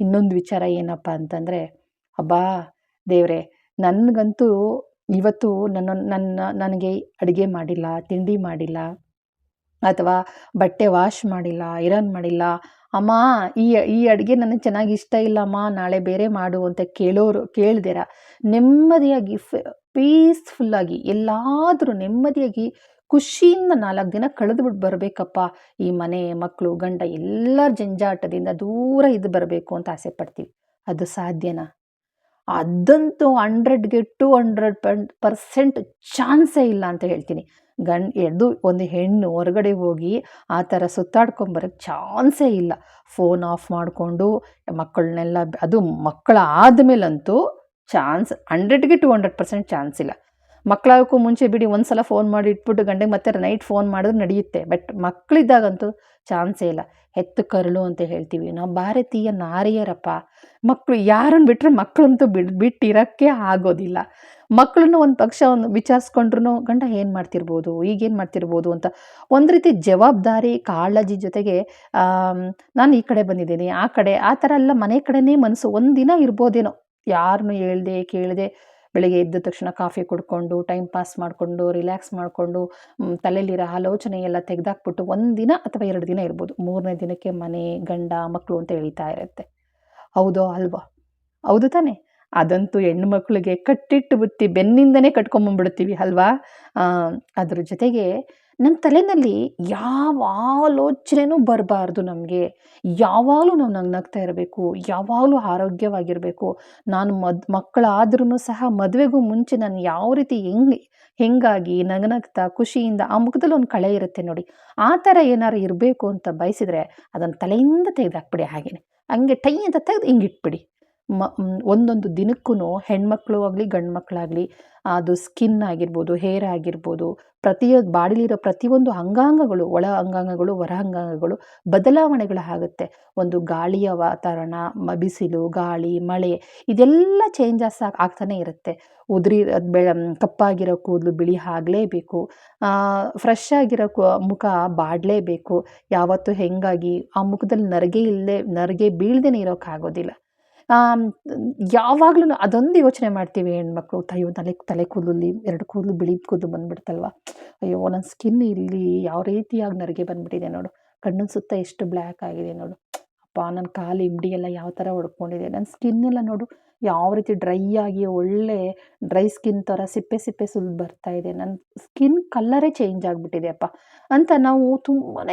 ಇನ್ನೊಂದು ವಿಚಾರ ಏನಪ್ಪ ಅಂತಂದರೆ, ಅಬ್ಬಾ, ದೇವ್ರೆ, ನನಗಂತೂ ಇವತ್ತು ನನ್ನ ನನ್ನ, ನನಗೆ ಅಡುಗೆ ಮಾಡಿಲ್ಲ, ತಿಂಡಿ ಮಾಡಿಲ್ಲ, ಅಥವಾ ಬಟ್ಟೆ ವಾಶ್ ಮಾಡಿಲ್ಲ, ಐರನ್ ಮಾಡಿಲ್ಲ ಅಮ್ಮ, ಈ ಈ ಅಡುಗೆ ನನಗೆ ಚೆನ್ನಾಗಿ ಇಷ್ಟ ಇಲ್ಲಮ್ಮ, ನಾಳೆ ಬೇರೆ ಮಾಡು ಅಂತ ಕೇಳೋರು, ಕೇಳ್ದಿರ? ನೆಮ್ಮದಿಯಾಗಿ ಫ, ಪೀಸ್ಫುಲ್ಲಾಗಿ ಎಲ್ಲಾದರೂ ನೆಮ್ಮದಿಯಾಗಿ ಖುಷಿಯಿಂದ ನಾಲ್ಕು ದಿನ ಕಳೆದ್ಬಿಟ್ಟು ಬರಬೇಕಪ್ಪ. ಈ ಮನೆ ಮಕ್ಕಳು ಗಂಡ ಎಲ್ಲರ ಜಂಜಾಟದಿಂದ ದೂರ ಇದ್ದು ಬರಬೇಕು ಅಂತ ಆಸೆ ಪಡ್ತೀವಿ. ಅದು ಸಾಧ್ಯನಾ? ಅದಂತೂ ಹಂಡ್ರೆಡ್ಗೆ ಟು ಹಂಡ್ರೆಡ್ ಪರ್ಸೆಂಟ್ ಚಾನ್ಸೇ ಇಲ್ಲ ಅಂತ ಹೇಳ್ತೀನಿ. ಗಂಡ್ ಎದ್ದು ಒಂದು ಹೆಣ್ಣು ಹೊರಗಡೆ ಹೋಗಿ ಆ ಥರ ಸುತ್ತಾಡ್ಕೊಂಬರೋಕ್ಕೆ ಚಾನ್ಸೇ ಇಲ್ಲ. ಫೋನ್ ಆಫ್ ಮಾಡಿಕೊಂಡು ಮಕ್ಕಳನ್ನೆಲ್ಲ ಅದು ಮಕ್ಕಳ ಆದಮೇಲಂತೂ ಚಾನ್ಸ್, ಹಂಡ್ರೆಡ್ಗೆ ಟು ಹಂಡ್ರೆಡ್ ಪರ್ಸೆಂಟ್ ಚಾನ್ಸ್ ಇಲ್ಲ. ಮಕ್ಕಳಾಗೋಕ್ಕೂ ಮುಂಚೆ ಬಿಡಿ ಒಂದು ಸಲ ಫೋನ್ ಮಾಡಿ ಇಟ್ಬಿಟ್ಟು ಗಂಡಗೆ ಮತ್ತೆ ನೈಟ್ ಫೋನ್ ಮಾಡಿದ್ರೆ ನಡೆಯುತ್ತೆ. ಬಟ್ ಮಕ್ಕಳಿದ್ದಾಗಂತೂ ಚಾನ್ಸೇ ಇಲ್ಲ. ಹೆತ್ತು ಕರಳು ಅಂತ ಹೇಳ್ತೀವಿ. ನಾವು ಭಾರತೀಯ ನಾರಿಯರಪ್ಪ. ಮಕ್ಕಳು ಯಾರನ್ನು ಬಿಟ್ಟರೆ ಮಕ್ಕಳಂತೂ ಬಿಡ್, ಬಿಟ್ಟಿರೋಕ್ಕೆ ಆಗೋದಿಲ್ಲ. ಮಕ್ಕಳನ್ನು ಒಂದು ಪಕ್ಷ ಒಂದು ವಿಚಾರಿಸ್ಕೊಂಡ್ರು ಗಂಡ ಏನು ಮಾಡ್ತಿರ್ಬೋದು? ಈಗೇನು ಮಾಡ್ತಿರ್ಬೋದು ಅಂತ ಒಂದು ರೀತಿ ಜವಾಬ್ದಾರಿ ಕಾಳಜಿ ಜೊತೆಗೆ ನಾನು ಈ ಕಡೆ ಬಂದಿದ್ದೀನಿ, ಆ ಕಡೆ, ಆ ಥರ ಎಲ್ಲ ಮನೆ ಕಡೆನೇ ಮನಸ್ಸು ಒಂದಿನ ಇರ್ಬೋದೇನೋ. ಯಾರನ್ನು ಹೇಳ್ದೆ, ಕೇಳದೆ ಬೆಳಗ್ಗೆ ಎದ್ದ ತಕ್ಷಣ ಕಾಫಿ ಕುಡ್ಕೊಂಡು ಟೈಮ್ ಪಾಸ್ ಮಾಡಿಕೊಂಡು ರಿಲ್ಯಾಕ್ಸ್ ಮಾಡಿಕೊಂಡು ತಲೆಯಲ್ಲಿರೋ ಆಲೋಚನೆ ಎಲ್ಲ ತೆಗೆದಾಕ್ಬಿಟ್ಟು ಒಂದಿನ ಅಥವಾ ಎರಡು ದಿನ ಇರ್ಬೋದು. ಮೂರನೇ ದಿನಕ್ಕೆ ಮನೆ, ಗಂಡ ಮಕ್ಕಳು ಅಂತ ಹೇಳ್ತಾ ಇರುತ್ತೆ. ಹೌದೋ ಅಲ್ವಾ? ಹೌದು ತಾನೆ. ಅದಂತೂ ಹೆಣ್ಣು ಮಕ್ಕಳಿಗೆ ಕಟ್ಟಿಟ್ಟು ಬುತ್ತಿ ಬೆನ್ನಿಂದನೇ ಕಟ್ಕೊಂಬಂದ್ಬಿಡ್ತೀವಿ ಅಲ್ವಾ? ಅದ್ರ ಜೊತೆಗೆ ನಮ್ಮ ತಲೆಯಲ್ಲಿ ಯಾವ ಆಲೋಚನೆನೂ ಬರಬಾರ್ದು ನಮಗೆ. ಯಾವಾಗಲೂ ನಾವು ನಗ್ನಗ್ತಾ ಇರಬೇಕು, ಯಾವಾಗಲೂ ಆರೋಗ್ಯವಾಗಿರಬೇಕು. ನಾನು ಮದ್ ಮಕ್ಕಳಾದ್ರೂ ಸಹ ಮದುವೆಗೂ ಮುಂಚೆ ನಾನು ಯಾವ ರೀತಿ ಹೆಂಗೆ, ಹೆಂಗಾಗಿ ನಗನಗ್ತಾ ಖುಷಿಯಿಂದ ಆ ಮುಖದಲ್ಲಿ ಒಂದು ಕಳೆ ಇರುತ್ತೆ ನೋಡಿ. ಆ ಥರ ಏನಾರು ಇರಬೇಕು ಅಂತ ಬಯಸಿದ್ರೆ ಅದನ್ನು ತಲೆಯಿಂದ ತೆಗೆದಾಕ್ಬಿಡಿ ಹಾಗೇನೆ. ಹಂಗೆ ಟೈ ಅಂತ ತೆಗೆದು ಹಿಂಗೆ ಇಟ್ಬಿಡಿ. ಮ ಒಂದೊಂದು ದಿನಕ್ಕೂ ಹೆಣ್ಮಕ್ಳು ಆಗಲಿ ಗಂಡು ಮಕ್ಕಳಾಗಲಿ ಅದು ಸ್ಕಿನ್ ಆಗಿರ್ಬೋದು, ಹೇರ್ ಆಗಿರ್ಬೋದು ಪ್ರತಿಯೊಂದು ಬಾಡಿಲಿರೋ ಪ್ರತಿಯೊಂದು ಅಂಗಾಂಗಗಳು, ಒಳ ಅಂಗಾಂಗಗಳು, ಹೊರ ಅಂಗಾಂಗಗಳು ಬದಲಾವಣೆಗಳು ಆಗುತ್ತೆ. ಒಂದು ಗಾಳಿಯ ವಾತಾವರಣ, ಮ, ಬಿಸಿಲು, ಗಾಳಿ, ಮಳೆ, ಇದೆಲ್ಲ ಚೇಂಜಸ್ ಆಗ್ತಾನೆ ಇರುತ್ತೆ. ಉದುರಿ, ಅದು ಬೆಳ ಕಪ್ಪಾಗಿರೋ ಕೂದಲು ಬಿಳಿ ಆಗಲೇಬೇಕು. ಫ್ರೆಶ್ ಆಗಿರೋ ಮುಖ ಬಾಡಲೇಬೇಕು. ಯಾವತ್ತೂ ಹೆಂಗಾಗಿ ಆ ಮುಖದಲ್ಲಿ ನರಗೆ ಇಲ್ಲದೆ ನರಿಗೆ ಬೀಳ್ದೇ ಇರೋಕ್ಕಾಗೋದಿಲ್ಲ ಯಾವಾಗ್ಲೂ ಅದೊಂದು ಯೋಚನೆ ಮಾಡ್ತೀವಿ ಹೆಣ್ಮಕ್ಳು, ಅಯ್ಯೋ, ತಲೆ ತಲೆ ಕೂದಲಲ್ಲಿ ಎರಡು ಕೂದಲು ಬಿಳಿ ಕೂದಲು ಬಂದ್ಬಿಡ್ತಲ್ವ? ಅಯ್ಯೋ, ನನ್ನ ಸ್ಕಿನ್ ಇಲ್ಲಿ ಯಾವ ರೀತಿಯಾಗಿ ನರಿಗೆ ಬಂದ್ಬಿಟ್ಟಿದೆ ನೋಡು. ಕಣ್ಣಿನ ಸುತ್ತ ಎಷ್ಟು ಬ್ಲ್ಯಾಕ್ ಆಗಿದೆ ನೋಡು. ಅಪ್ಪ, ನನ್ನ ಕಾಲು ಇಮ್ಡಿ ಎಲ್ಲ ಯಾವ ಥರ ಹೊಡ್ಕೊಂಡಿದೆ. ನನ್ನ ಸ್ಕಿನ್ ಎಲ್ಲ ನೋಡು, ಯಾವ ರೀತಿ ಡ್ರೈ ಆಗಿ ಒಳ್ಳೆ ಡ್ರೈ ಸ್ಕಿನ್ ಥರ ಸಿಪ್ಪೆ ಸಿಪ್ಪೆ ಸುಲ್ದು ಬರ್ತಾ ಇದೆ. ನನ್ನ ಸ್ಕಿನ್ ಕಲ್ಲರೇ ಚೇಂಜ್ ಆಗಿಬಿಟ್ಟಿದೆ, ಅಪ್ಪ. ಅಂತ ನಾವು ತುಂಬಾ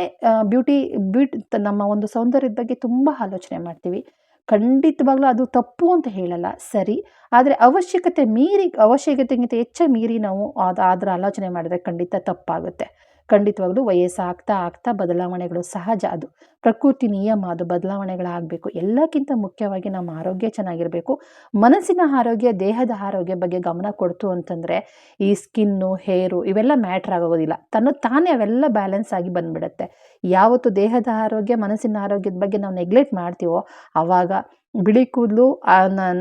ಬ್ಯೂಟಿ ಬ್ಯೂಟಿ ನಮ್ಮ ಒಂದು ಸೌಂದರ್ಯದ ಬಗ್ಗೆ ತುಂಬ ಆಲೋಚನೆ ಮಾಡ್ತೀವಿ. ಖಂಡಿತವಾಗ್ಲೂ ಅದು ತಪ್ಪು ಅಂತ ಹೇಳಲ್ಲ, ಸರಿ. ಆದರೆ ಅವಶ್ಯಕತೆ ಮೀರಿ, ಅವಶ್ಯಕತೆಗಿಂತ ಹೆಚ್ಚಾಗಿ ಮೀರಿ ನಾವು ಅದು, ಅದರ ಆಲೋಚನೆ ಮಾಡಿದರೆ ಖಂಡಿತ ತಪ್ಪಾಗುತ್ತೆ. ಖಂಡಿತವಾಗ್ಲೂ ವಯಸ್ಸು ಆಗ್ತಾ ಆಗ್ತಾ ಬದಲಾವಣೆಗಳು ಸಹಜ ಅದು. ಪ್ರಕೃತಿ ನಿಯಮ ಅದು, ಬದಲಾವಣೆಗಳಾಗಬೇಕು. ಎಲ್ಲಕ್ಕಿಂತ ಮುಖ್ಯವಾಗಿ ನಮ್ಮ ಆರೋಗ್ಯ ಚೆನ್ನಾಗಿರಬೇಕು. ಮನಸ್ಸಿನ ಆರೋಗ್ಯ, ದೇಹದ ಆರೋಗ್ಯ ಬಗ್ಗೆ ಗಮನ ಕೊಡ್ತು ಅಂತಂದರೆ ಈ ಸ್ಕಿನ್ನು, ಹೇರು ಇವೆಲ್ಲ ಮ್ಯಾಟ್ರ್ ಆಗೋದಿಲ್ಲ. ತನ್ನ ತಾನೇ ಅವೆಲ್ಲ ಬ್ಯಾಲೆನ್ಸ್ ಆಗಿ ಬಂದ್ಬಿಡುತ್ತೆ. ಯಾವತ್ತು ದೇಹದ ಆರೋಗ್ಯ, ಮನಸ್ಸಿನ ಆರೋಗ್ಯದ ಬಗ್ಗೆ ನಾವು ನೆಗ್ಲೆಕ್ಟ್ ಮಾಡ್ತೀವೋ ಆವಾಗ ಬಿಳಿ ಕೂದಲು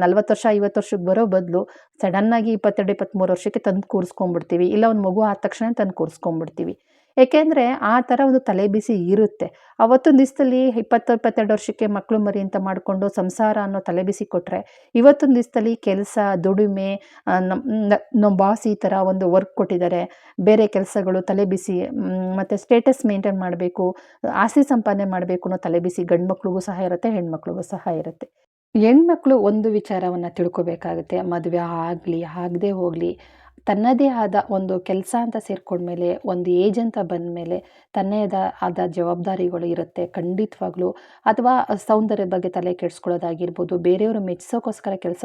ನಲ್ವತ್ತು ವರ್ಷ, ಐವತ್ತು ವರ್ಷಕ್ಕೆ ಬರೋ ಬದಲು ಸಡನ್ನಾಗಿ ಇಪ್ಪತ್ತೆರಡು, ಇಪ್ಪತ್ತ್ಮೂರು ವರ್ಷಕ್ಕೆ ತಂದು ಕೂರಿಸ್ಕೊಂಡ್ಬಿಡ್ತೀವಿ. ಇಲ್ಲ, ಒಂದು ಮಗು ಆದ ತಕ್ಷಣ ತಂದು ಕೂರಿಸ್ಕೊಂಡ್ಬಿಡ್ತೀವಿ. ಏಕೆಂದರೆ ಆ ಥರ ಒಂದು ತಲೆ ಬಿಸಿ ಇರುತ್ತೆ. ಅವತ್ತೊಂದು ದಿವಸದಲ್ಲಿ ಇಪ್ಪತ್ತು, ಇಪ್ಪತ್ತೆರಡು ವರ್ಷಕ್ಕೆ ಮಕ್ಕಳು ಮರಿ ಅಂತ ಮಾಡಿಕೊಂಡು ಸಂಸಾರ ಅನ್ನೋ ತಲೆ ಬಿಸಿ ಕೊಟ್ಟರೆ ಇವತ್ತೊಂದು ದಿವಸದಲ್ಲಿ ಕೆಲಸ, ದುಡಿಮೆ ನಮ್ಮ ನಮ್ಮ ಬಾಸ್ ಈ ಥರ ಒಂದು ವರ್ಕ್ ಕೊಟ್ಟಿದ್ದಾರೆ. ಬೇರೆ ಕೆಲಸಗಳು ತಲೆ ಬಿಸಿ ಮತ್ತು ಸ್ಟೇಟಸ್ ಮೇಂಟೈನ್ ಮಾಡಬೇಕು, ಆಸ್ತಿ ಸಂಪಾದನೆ ಮಾಡಬೇಕು ಅನ್ನೋ ತಲೆ ಬಿಸಿ ಗಂಡು ಮಕ್ಳಿಗೂ ಸಹ ಇರುತ್ತೆ, ಹೆಣ್ಮಕ್ಳಿಗೂ ಸಹ ಇರುತ್ತೆ. ಹೆಣ್ಮಕ್ಳು ಒಂದು ವಿಚಾರವನ್ನು ತಿಳ್ಕೊಬೇಕಾಗುತ್ತೆ. ಮದುವೆ ಆಗಲಿ, ಆಗದೆ ಹೋಗಲಿ ತನ್ನದೇ ಆದ ಒಂದು ಕೆಲಸ ಅಂತ ಸೇರ್ಕೊಂಡ್ಮೇಲೆ ಒಂದು ಏಜ್ ಅಂತ ಬಂದಮೇಲೆ ಮೇಲೆ ಆದ ಆದ ಜವಾಬ್ದಾರಿಗಳು ಇರುತ್ತೆ ಖಂಡಿತವಾಗ್ಲೂ. ಅಥವಾ ಸೌಂದರ್ಯದ ಬಗ್ಗೆ ತಲೆ ಕೆಡಿಸ್ಕೊಳ್ಳೋದಾಗಿರ್ಬೋದು, ಬೇರೆಯವರು ಮೆಚ್ಚಿಸೋಕ್ಕೋಸ್ಕರ ಕೆಲಸ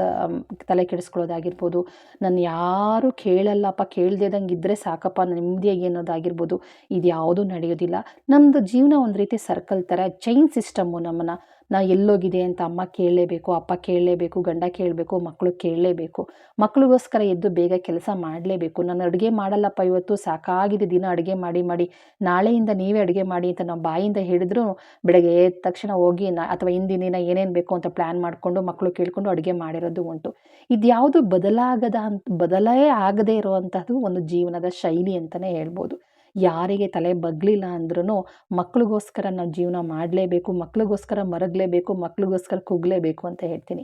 ತಲೆ ಕೆಡಿಸ್ಕೊಳ್ಳೋದಾಗಿರ್ಬೋದು, ನಾನು ಯಾರು ಕೇಳಲ್ಲಪ್ಪ ಕೇಳ್ದೇದಂಗೆ ಇದ್ದರೆ ಸಾಕಪ್ಪ, ನೆಮ್ಮದಿಯಾಗಿ ಅನ್ನೋದಾಗಿರ್ಬೋದು ಇದು ಯಾವುದೂ ನಡೆಯೋದಿಲ್ಲ. ನಮ್ಮದು ಜೀವನ ಒಂದು ರೀತಿ ಸರ್ಕಲ್ ಥರ ಚೈನ್ ಸಿಸ್ಟಮ್ಮು ನಮ್ಮನ್ನು ನಾ ಎಲ್ಲೋಗಿದೆ ಅಂತ ಅಮ್ಮ ಕೇಳಲೇಬೇಕು, ಅಪ್ಪ ಕೇಳಲೇಬೇಕು, ಗಂಡ ಕೇಳಬೇಕು ಮಕ್ಕಳು ಕೇಳಲೇಬೇಕು. ಮಕ್ಕಳಿಗೋಸ್ಕರ ಎದ್ದು ಬೇಗ ಕೆಲಸ ಮಾಡಲೇಬೇಕು. ನಾನು ಅಡುಗೆ ಮಾಡಲ್ಲಪ್ಪ ಇವತ್ತು, ಸಾಕಾಗಿದೆ ದಿನ ಅಡುಗೆ ಮಾಡಿ ಮಾಡಿ. ನಾಳೆಯಿಂದ ನೀವೇ ಅಡುಗೆ ಮಾಡಿ ಅಂತ ನಾವು ಬಾಯಿಂದ ಹೇಳಿದ್ರು, ಬೆಳಗ್ಗೆ ಎದ್ದ ತಕ್ಷಣ ಹೋಗಿ ನಾ ಅಥವಾ ಹಿಂದಿನ ದಿನ ಏನೇನು ಬೇಕು ಅಂತ ಪ್ಲ್ಯಾನ್ ಮಾಡಿಕೊಂಡು ಮಕ್ಕಳು ಕೇಳಿಕೊಂಡು ಅಡುಗೆ ಮಾಡಿರೋದು ಉಂಟು. ಇದ್ಯಾವುದು ಬದಲಾಗದ ಅಂತ ಬದಲೇ ಆಗದೇ ಇರುವಂಥದ್ದು ಒಂದು ಜೀವನದ ಶೈಲಿ ಅಂತಲೇ ಹೇಳ್ಬೋದು. ಯಾರಿಗೆ ತಲೆ ಬಗ್ಲಿಲ್ಲ ಅಂದ್ರೂ ಮಕ್ಳಿಗೋಸ್ಕರ ನಾವು ಜೀವನ ಮಾಡಲೇಬೇಕು, ಮಕ್ಳಿಗೋಸ್ಕರ ಮರಗಲೇಬೇಕು, ಮಕ್ಳಿಗೋಸ್ಕರ ಕುಗ್ಲೇಬೇಕು ಅಂತ ಹೇಳ್ತೀನಿ.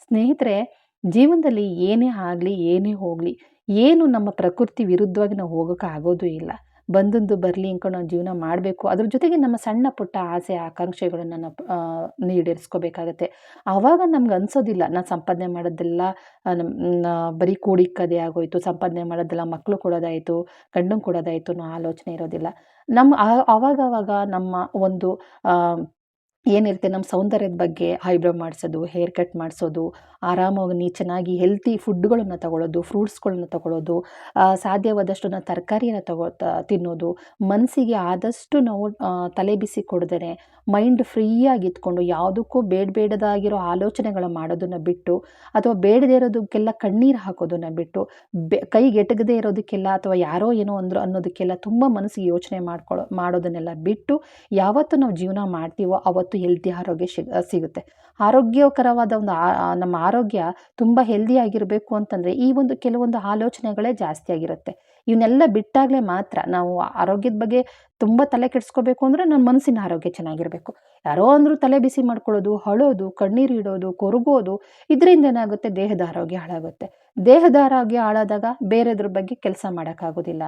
ಸ್ನೇಹಿತರೆ, ಜೀವನದಲ್ಲಿ ಏನೇ ಆಗಲಿ, ಏನೇ ಹೋಗಲಿ, ಏನು ನಮ್ಮ ಪ್ರಕೃತಿ ವಿರುದ್ಧವಾಗಿ ನಾವು ಹೋಗೋಕ್ಕಾಗೋದು ಇಲ್ಲ. ಬಂದದ್ದು ಬರಲಿ ಅಂದ್ಕೊಂಡು ನಾವು ಜೀವನ ಮಾಡಬೇಕು. ಅದ್ರ ಜೊತೆಗೆ ನಮ್ಮ ಸಣ್ಣ ಪುಟ್ಟ ಆಸೆ, ಆಕಾಂಕ್ಷೆಗಳನ್ನು ನಾವು ಈಡೇರಿಸ್ಕೋಬೇಕಾಗತ್ತೆ. ಆವಾಗ ನಮ್ಗೆ ಅನ್ಸೋದಿಲ್ಲ ನಾನು ಸಂಪಾದನೆ ಮಾಡೋದೆಲ್ಲ ಬರೀ ಕೂಡಿಕ್ಕದೇ ಆಗೋಯ್ತು, ಸಂಪಾದನೆ ಮಾಡೋದೆಲ್ಲ ಮಕ್ಕಳು ಕೊಡೋದಾಯಿತು, ಗಂಡನ ಕೊಡೋದಾಯಿತು ಅನ್ನೋ ಆಲೋಚನೆ ಇರೋದಿಲ್ಲ. ನಮ್ಮ ಆವಾಗವಾಗ ನಮ್ಮ ಒಂದು ಏನಿರುತ್ತೆ ನಮ್ಮ ಸೌಂದರ್ಯದ ಬಗ್ಗೆ ಹೈಬ್ರೋ ಮಾಡಿಸೋದು ಹೇರ್ ಕಟ್ ಮಾಡಿಸೋದು ಆರಾಮಾಗಿ ನೀ ಚೆನ್ನಾಗಿ ಹೆಲ್ತಿ ಫುಡ್ಗಳನ್ನು ತಗೊಳ್ಳೋದು ಫ್ರೂಟ್ಸ್ಗಳನ್ನ ತಗೊಳ್ಳೋದು ಸಾಧ್ಯವಾದಷ್ಟು ನಾವು ತರಕಾರಿಯನ್ನು ತಗೋ ತಿನ್ನೋದು ಮನಸ್ಸಿಗೆ ಆದಷ್ಟು ನಾವು ತಲೆ ಬಿಸಿ ಕೊಡದೇ ಮೈಂಡ್ ಫ್ರೀಯಾಗಿ ಇದ್ಕೊಂಡು ಯಾವುದಕ್ಕೂ ಬೇಡ ಬೇಡದಾಗಿರೋ ಆಲೋಚನೆಗಳ ಮಾಡೋದನ್ನು ಬಿಟ್ಟು, ಅಥವಾ ಬೇಡದೇ ಇರೋದಕ್ಕೆಲ್ಲ ಕಣ್ಣೀರು ಹಾಕೋದನ್ನು ಬಿಟ್ಟು, ಬೆ ಕೈಗೆಟಗದೇ ಇರೋದಕ್ಕೆಲ್ಲ ಅಥವಾ ಯಾರೋ ಏನೋ ಅಂದರು ಅನ್ನೋದಕ್ಕೆಲ್ಲ ತುಂಬ ಮನಸ್ಸಿಗೆ ಯೋಚನೆ ಮಾಡ್ಕೊಳ್ಳೋ ಮಾಡೋದನ್ನೆಲ್ಲ ಬಿಟ್ಟು ಯಾವತ್ತು ನಾವು ಜೀವನ ಮಾಡ್ತೀವೋ ಅವತ್ತು ಹೆಲ್ತಿ ಆರೋಗ್ಯ ಸಿಗುತ್ತೆ. ಆರೋಗ್ಯಕರವಾದ ಒಂದು ನಮ್ಮ ಆರೋಗ್ಯ ತುಂಬ ಹೆಲ್ದಿಯಾಗಿರಬೇಕು ಅಂತಂದರೆ ಈ ಒಂದು ಕೆಲವೊಂದು ಆಲೋಚನೆಗಳೇ ಜಾಸ್ತಿ ಆಗಿರುತ್ತೆ. ಇವನ್ನೆಲ್ಲ ಬಿಟ್ಟಾಗಲೇ ಮಾತ್ರ ನಾವು ಆರೋಗ್ಯದ ಬಗ್ಗೆ ತುಂಬ ತಲೆ ಕೆಡಿಸ್ಕೋಬೇಕು ಅಂದರೆ ನನ್ನ ಮನಸ್ಸಿನ ಆರೋಗ್ಯ ಚೆನ್ನಾಗಿರಬೇಕು. ಯಾರೋ ಅಂದರೂ ತಲೆ ಬಿಸಿ ಮಾಡ್ಕೊಳ್ಳೋದು ಹಳೋದು ಕಣ್ಣೀರು ಇಡೋದು, ಕೊರಗೋದು, ಇದರಿಂದ ಏನಾಗುತ್ತೆ? ದೇಹದ ಆರೋಗ್ಯ ಹಾಳಾಗುತ್ತೆ. ದೇಹದ ಆರೋಗ್ಯ ಹಾಳಾದಾಗ ಬೇರೆದ್ರ ಬಗ್ಗೆ ಕೆಲಸ ಮಾಡೋಕ್ಕಾಗೋದಿಲ್ಲ.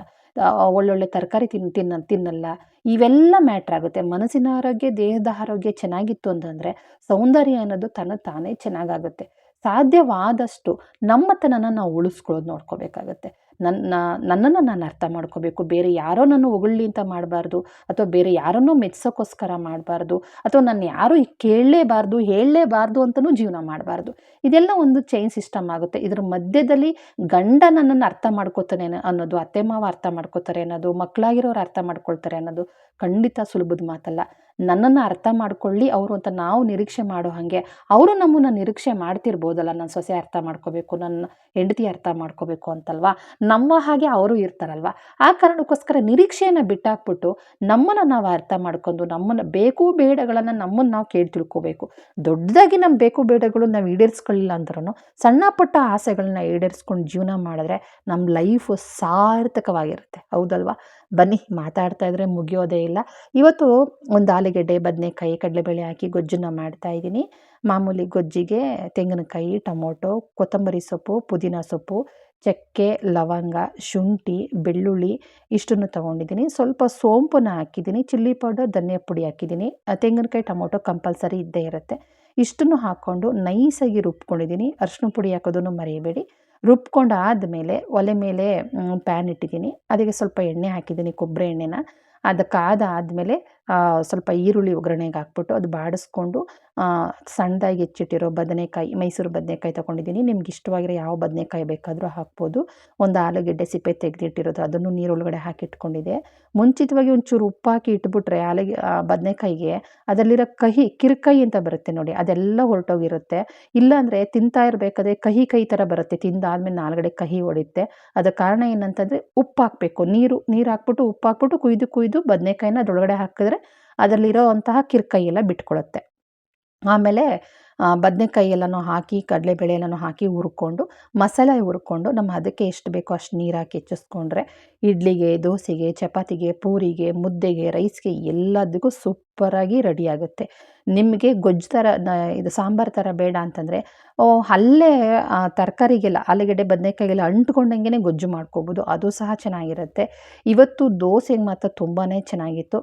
ಒಳ್ಳೊಳ್ಳೆ ತರಕಾರಿ ತಿನ್, ತಿನ್ನ, ತಿನ್ನಲ್ಲ. ಇವೆಲ್ಲ ಮ್ಯಾಟ್ರ್ ಆಗುತ್ತೆ. ಮನಸ್ಸಿನ ಆರೋಗ್ಯ, ದೇಹದ ಆರೋಗ್ಯ ಚೆನ್ನಾಗಿತ್ತು ಅಂತಂದರೆ ಸೌಂದರ್ಯ ಅನ್ನೋದು ತನ್ನ ತಾನೇ ಚೆನ್ನಾಗಾಗುತ್ತೆ. ಸಾಧ್ಯವಾದಷ್ಟು ನಮ್ಮತನನ ನಾವು ಉಳಿಸ್ಕೊಳ್ಳೋದು ನೋಡ್ಕೋಬೇಕಾಗತ್ತೆ. ನನ್ನ, ನನ್ನನ್ನು ನಾನು ಅರ್ಥ ಮಾಡ್ಕೋಬೇಕು. ಬೇರೆ ಯಾರೋ ನನ್ನ ಹೊಗಳ್ಲಿ ಅಂತ ಮಾಡಬಾರ್ದು, ಅಥವಾ ಬೇರೆ ಯಾರನ್ನೋ ಮೆಚ್ಚೋಕ್ಕೋಸ್ಕರ ಮಾಡಬಾರ್ದು, ಅಥವಾ ನಾನು ಯಾರೂ ಕೇಳಲೇಬಾರ್ದು, ಹೇಳಲೇಬಾರ್ದು ಅಂತಲೂ ಜೀವನ ಮಾಡಬಾರ್ದು. ಇದೆಲ್ಲ ಒಂದು ಚೈನ್ ಸಿಸ್ಟಮ್ ಆಗುತ್ತೆ. ಇದರ ಮಧ್ಯದಲ್ಲಿ ಗಂಡ ನನ್ನನ್ನು ಅರ್ಥ ಮಾಡ್ಕೋತಾನೆ ಅನ್ನೋದು, ಅತ್ತೆ ಮಾವ ಅರ್ಥ ಮಾಡ್ಕೋತಾರೆ ಅನ್ನೋದು ಮಕ್ಕಳಾಗಿರೋರು ಅರ್ಥ ಮಾಡ್ಕೊಳ್ತಾರೆ ಅನ್ನೋದು ಖಂಡಿತ ಸುಲಭದ ಮಾತಲ್ಲ. ನನ್ನನ್ನು ಅರ್ಥ ಮಾಡ್ಕೊಳ್ಳಿ, ಅವರು ಅಂತ ನಾವು ನಿರೀಕ್ಷೆ ಮಾಡೋ ಹಾಗೆ. ಅವರು ನಮ್ಮನ್ನು ನಿರೀಕ್ಷೆ ಮಾಡ್ತಿರ್ಬೋದಲ್ಲ ನನ್ನ ಸೊಸೆ ಅರ್ಥ ಮಾಡ್ಕೋಬೇಕು ನನ್ನ ಹೆಂಡತಿ ಅರ್ಥ ಮಾಡ್ಕೋಬೇಕು ಅಂತಲ್ವಾ? ನಮ್ಮ ಹಾಗೆ ಅವರು ಇರ್ತಾರಲ್ವ? ಆ ಕಾರಣಕ್ಕೋಸ್ಕರ ನಿರೀಕ್ಷೆಯನ್ನು ಬಿಟ್ಟಾಕ್ಬಿಟ್ಟು ನಮ್ಮನ್ನು ನಾವು ಅರ್ಥ ಮಾಡ್ಕೊಂಡು, ನಮ್ಮನ್ನು ಬೇಕು ಬೇಡಗಳನ್ನು ನಮ್ಮನ್ನು ನಾವು ಕೇಳಿ ತಿಳ್ಕೋಬೇಕು. ದೊಡ್ಡದಾಗಿ ನಮ್ಮ ಬೇಕು ಬೇಡಗಳು ನಾವು ಈಡೇರಿಸ್ಕೊಳ್ಳಿಲ್ಲ ಅಂದ್ರೂ ಸಣ್ಣ ಪುಟ್ಟ ಆಸೆಗಳನ್ನ ಈಡೇರಿಸ್ಕೊಂಡು ಜೀವನ ಮಾಡಿದ್ರೆ ನಮ್ಮ ಲೈಫು ಸಾರ್ಥಕವಾಗಿರುತ್ತೆ. ಹೌದಲ್ವಾ? ಬನ್ನಿ, ಮಾತಾಡ್ತಾ ಇದ್ರೆ ಮುಗಿಯೋದೇ ಇಲ್ಲ. ಇವತ್ತು ಒಂದು ಆಲೂಗೆಡ್ಡೆ, ಬದನೆಕಾಯಿ, ಕಡಲೆಬೇಳೆ ಹಾಕಿ ಗೊಜ್ಜನ್ನ ಮಾಡ್ತಾ ಇದ್ದೀನಿ. ಮಾಮೂಲಿ ಗೊಜ್ಜಿಗೆ ತೆಂಗಿನಕಾಯಿ, ಟೊಮೊಟೊ, ಕೊತ್ತಂಬರಿ ಸೊಪ್ಪು, ಪುದೀನ ಸೊಪ್ಪು, ಚಕ್ಕೆ, ಲವಂಗ, ಶುಂಠಿ, ಬೆಳ್ಳುಳ್ಳಿ ಇಷ್ಟನ್ನು ತೊಗೊಂಡಿದ್ದೀನಿ. ಸ್ವಲ್ಪ ಸೋಂಪನ್ನು ಹಾಕಿದ್ದೀನಿ, ಚಿಲ್ಲಿ ಪೌಡರ್, ಧನಿಯಾ ಪುಡಿ ಹಾಕಿದ್ದೀನಿ. ತೆಂಗಿನಕಾಯಿ, ಟೊಮೊಟೊ ಕಂಪಲ್ಸರಿ ಇದ್ದೇ ಇರುತ್ತೆ. ಇಷ್ಟನ್ನು ಹಾಕ್ಕೊಂಡು ನೈಸಾಗಿ ರುಬ್ಕೊಂಡಿದ್ದೀನಿ. ಅರ್ಶಿನ ಪುಡಿ ಹಾಕೋದನ್ನು ಮರೆಯಬೇಡಿ. ರುಬ್ಕೊಂಡು ಆದಮೇಲೆ ಒಲೆ ಮೇಲೆ ಪ್ಯಾನ್ ಇಟ್ಟಿದ್ದೀನಿ. ಅದಕ್ಕೆ ಸ್ವಲ್ಪ ಎಣ್ಣೆ ಹಾಕಿದ್ದೀನಿ ಕೊಬ್ಬರಿ ಎಣ್ಣೆನ. ಅದು ಕಾದಾದಮೇಲೆ ಸ್ವಲ್ಪ ಈರುಳ್ಳಿ ಒಗ್ಗರಣೆಗೆ ಹಾಕ್ಬಿಟ್ಟು ಅದು ಬಾಡಿಸ್ಕೊಂಡು ಸಣ್ಣದಾಗಿ ಹೆಚ್ಚಿಟ್ಟಿರೋ ಬದನೆಕಾಯಿ, ಮೈಸೂರು ಬದನೆಕಾಯಿ ತೊಗೊಂಡಿದ್ದೀನಿ. ನಿಮ್ಗೆ ಇಷ್ಟವಾಗಿರೋ ಯಾವ ಬದನೆಕಾಯಿ ಬೇಕಾದರೂ ಹಾಕ್ಬೋದು. ಒಂದು ಆಲೂಗೆಡ್ಡೆ ಸಿಪ್ಪೆ ತೆಗೆದಿಟ್ಟಿರೋದು, ಅದನ್ನು ನೀರೊಳಗಡೆ ಹಾಕಿಟ್ಕೊಂಡಿದೆ. ಮುಂಚಿತವಾಗಿ ಒಂಚೂರು ಉಪ್ಪು ಹಾಕಿ ಇಟ್ಬಿಟ್ರೆ ಆಲೂಗೆ ಬದನೆಕಾಯಿಗೆ ಅದರಲ್ಲಿರೋ ಕಹಿ ಕಿರ್ಕೈ ಅಂತ ಬರುತ್ತೆ ನೋಡಿ, ಅದೆಲ್ಲ ಹೊರಟೋಗಿರುತ್ತೆ. ಇಲ್ಲಾಂದರೆ ತಿಂತಾ ಇರಬೇಕಾದ್ರೆ ಕಹಿ ಕೈ ಥರ ಬರುತ್ತೆ. ತಿಂದಾದ್ಮೇಲೆ ನಾಲ್ಗಡೆ ಕಹಿ ಹೊಡೆಯುತ್ತೆ ಅದಕ್ಕೆ ಕಾರಣ ಏನಂತಂದರೆ ಉಪ್ಪು ಹಾಕಬೇಕು. ನೀರು ನೀರು ಹಾಕ್ಬಿಟ್ಟು ಉಪ್ಪು ಹಾಕ್ಬಿಟ್ಟು ಕುಯ್ದು ಕುಯ್ದು ಬದನೆಕಾಯಿನ ಅದರೊಳಗಡೆ ಹಾಕಿದ್ರೆ ಅದರಲ್ಲಿರೋ ಅಂತಹ ಕಿರ್ಕೈ ಎಲ್ಲ ಬಿಟ್ಕೊಳುತ್ತೆ. ಆಮೇಲೆ ಬದನೆಕಾಯಿ ಎಲ್ಲನೂ ಹಾಕಿ ಕಡಲೆಬೇಳೆ ಎಲ್ಲನೂ ಹಾಕಿ ಹುರ್ಕೊಂಡು, ಮಸಾಲೆ ಹುರ್ಕೊಂಡು ನಮ್ಮ ಅದಕ್ಕೆ ಎಷ್ಟು ಬೇಕೋ ಅಷ್ಟು ನೀರು ಹಾಕಿ ಹೆಚ್ಚಿಸ್ಕೊಂಡ್ರೆ, ಇಡ್ಲಿಗೆ, ದೋಸೆಗೆ, ಚಪಾತಿಗೆ, ಪೂರಿಗೆ, ಮುದ್ದೆಗೆ, ರೈಸ್ಗೆ ಎಲ್ಲದಕ್ಕೂ ಸೂಪರಾಗಿ ರೆಡಿ ಆಗುತ್ತೆ. ನಿಮಗೆ ಗೊಜ್ಜು ಥರ ಇದು ಸಾಂಬಾರು ಥರ ಬೇಡ ಅಂತಂದರೆ ಅಲ್ಲೇ ತರಕಾರಿಗೆಲ್ಲ, ಆಲೂಗಡ್ಡೆ, ಬದನೆಕಾಯಿಗೆಲ್ಲ ಅಂಟ್ಕೊಂಡಂಗೆ ಗೊಜ್ಜು ಮಾಡ್ಕೋಬೋದು. ಅದು ಸಹ ಚೆನ್ನಾಗಿರುತ್ತೆ. ಇವತ್ತು ದೋಸೆಗೆ ಮಾತ್ರ ತುಂಬಾ ಚೆನ್ನಾಗಿತ್ತು.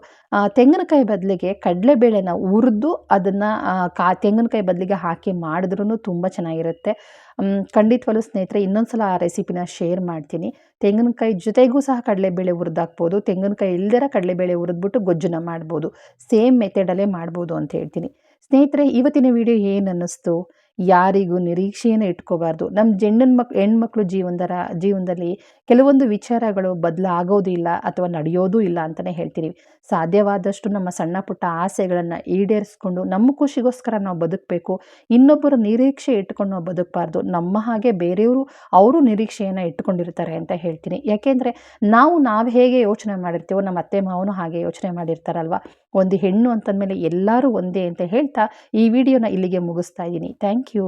ತೆಂಗಿನಕಾಯಿ ಬದಲಿಗೆ ಕಡಲೆಬೇಳೆನ ಹುರಿದು ಅದನ್ನು ಕಾ, ತೆಂಗಿನಕಾಯಿ ಬದಲಿಗೆ ಹಾಕಿ ಮಾಡಿದ್ರೂ ತುಂಬ ಚೆನ್ನಾಗಿರುತ್ತೆ. ಖಂಡಿತವಾಗ್ಲೂ ಸ್ನೇಹಿತರೆ ಇನ್ನೊಂದು ಸಲ ಆ ರೆಸಿಪಿನ ಶೇರ್ ಮಾಡ್ತೀನಿ. ತೆಂಗಿನಕಾಯಿ ಜೊತೆಗೂ ಸಹ ಕಡಲೆಬೇಳೆ ಹುರಿದಾಕ್ಬೋದು. ತೆಂಗಿನಕಾಯಿ ಇಲ್ದಿರ ಕಡಲೆಬೇಳೆ ಹುರಿದ್ಬಿಟ್ಟು ಗೊಜ್ಜನ್ನ ಮಾಡ್ಬೋದು. ಸೇಮ್ ಮೆಥಡಲ್ಲೇ ಮಾಡ್ಬೋದು ಅಂತ ಹೇಳ್ತೀನಿ. ಸ್ನೇಹಿತರೆ, ಇವತ್ತಿನ ವಿಡಿಯೋ ಏನು ಅನ್ನಿಸ್ತು? ಯಾರಿಗೂ ನಿರೀಕ್ಷೆಯನ್ನು ಇಟ್ಕೋಬಾರ್ದು. ನಮ್ಮ ಜೆಂಡನ್ ಮಕ್, ಹೆಣ್ಮಕ್ಳು ಜೀವನದರ, ಜೀವನದಲ್ಲಿ ಕೆಲವೊಂದು ವಿಚಾರಗಳು ಬದಲಾಗೋದಿಲ್ಲ ಅಥವಾ ನಡೆಯೋದೂ ಇಲ್ಲ ಅಂತಲೇ ಹೇಳ್ತೀನಿ ಸಾಧ್ಯವಾದಷ್ಟು ನಮ್ಮ ಸಣ್ಣ ಪುಟ್ಟ ಆಸೆಗಳನ್ನು ಈಡೇರಿಸ್ಕೊಂಡು ನಮ್ಮ ಖುಷಿಗೋಸ್ಕರ ನಾವು ಬದುಕಬೇಕು. ಇನ್ನೊಬ್ಬರು ನಿರೀಕ್ಷೆ ಇಟ್ಕೊಂಡು ನಾವು ಬದುಕಬಾರ್ದು. ನಮ್ಮ ಹಾಗೆ ಬೇರೆಯವರು ಅವರು ನಿರೀಕ್ಷೆಯನ್ನು ಇಟ್ಕೊಂಡಿರ್ತಾರೆ ಅಂತ ಹೇಳ್ತೀನಿ. ಯಾಕೆಂದರೆ ನಾವು ನಾವು ಹೇಗೆ ಯೋಚನೆ ಮಾಡಿರ್ತೀವೋ ನಮ್ಮ ಅತ್ತೆ ಮಾವನು ಹಾಗೆ ಯೋಚನೆ ಮಾಡಿರ್ತಾರಲ್ವ? ಒಂದು ಹೆಣ್ಣು ಅಂತಂದಮೇಲೆ ಎಲ್ಲರೂ ಒಂದೇ ಅಂತ ಹೇಳ್ತಾ ಈ ವಿಡಿಯೋನ ಇಲ್ಲಿಗೆ ಮುಗಿಸ್ತಾ ಇದ್ದೀನಿ. Thank you